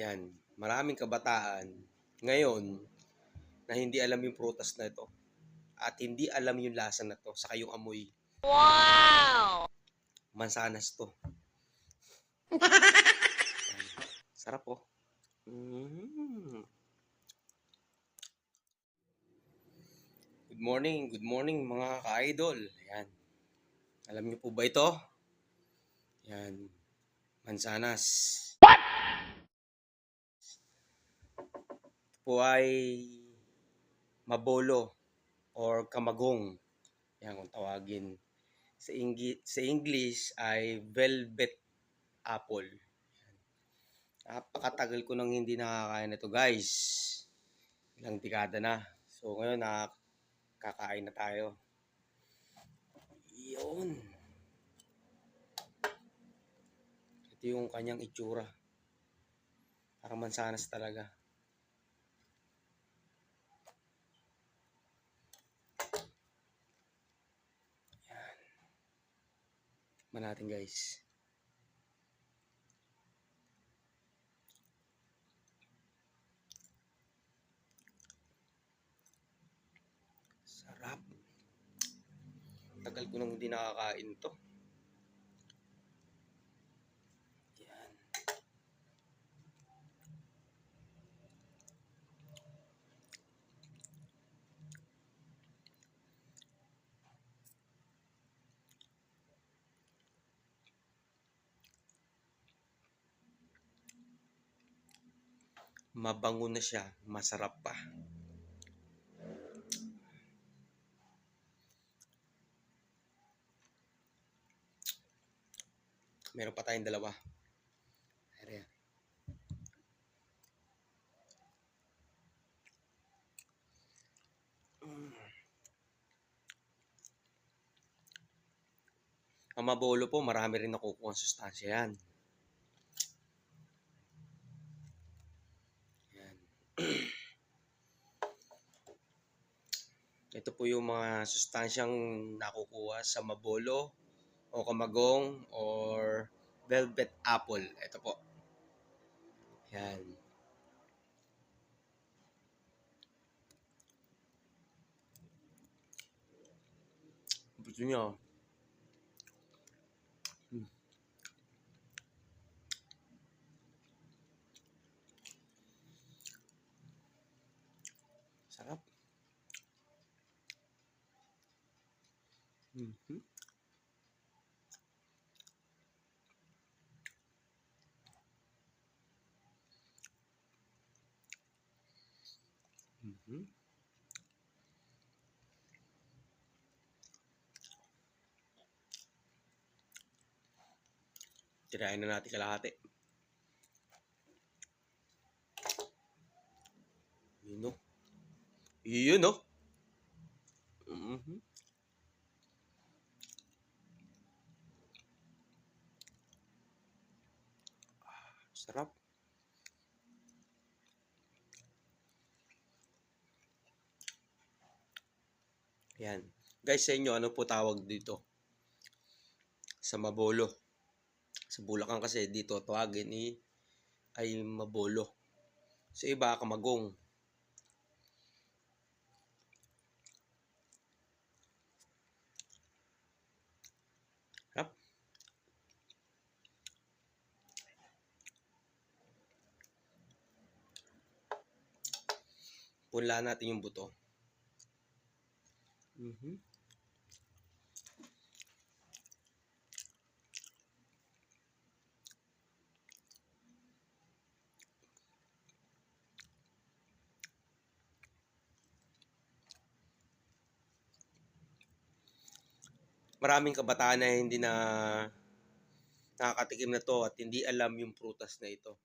Yan. Maraming kabataan ngayon na hindi alam yung prutas na ito. At hindi alam yung lasa na to. Saka yung amoy. Wow! Mansanas to. Sarap oh. Mm. Good morning, good morning mga ka-idol. Yan. Alam niyo po ba ito? Yan. Mansanas. What? Ito po ay mabolo or kamagong. Yan kung tawagin. Sa, Ing- sa English ay velvet apple. Napakatagal ko nang hindi nakakain nito guys. Ilang dekada na. So ngayon nakakain na tayo. Yun. Ito yung kanyang itsura. Parang mansanas talaga. Tikman natin guys. Sarap. Tagal ko nang hindi nakakain to. Mabango na siya, masarap pa. Meron pa tayong dalawa. Mm. Ang mabolo po, marami rin nakukuha ang sustansya. Yan. Ito po yung mga sustansyang nakukuha sa mabolo o kamagong or velvet apple. Ito po. Yan. Gusto niyo? Hmm. Sarap. Mhm. Mhm. Tirahin na natin kalahati. Yun o. Yun o. Sarap. Yan. Guys, sa inyo, ano po tawag dito? Sa Mabolo. Sa Bulacan kasi dito tawagin ni ay Mabolo. Sa iba, Kamagong. Sarap. Punla natin yung buto. Mhm. Maraming kabataan na hindi na nakakatikim na to at hindi alam yung prutas na ito.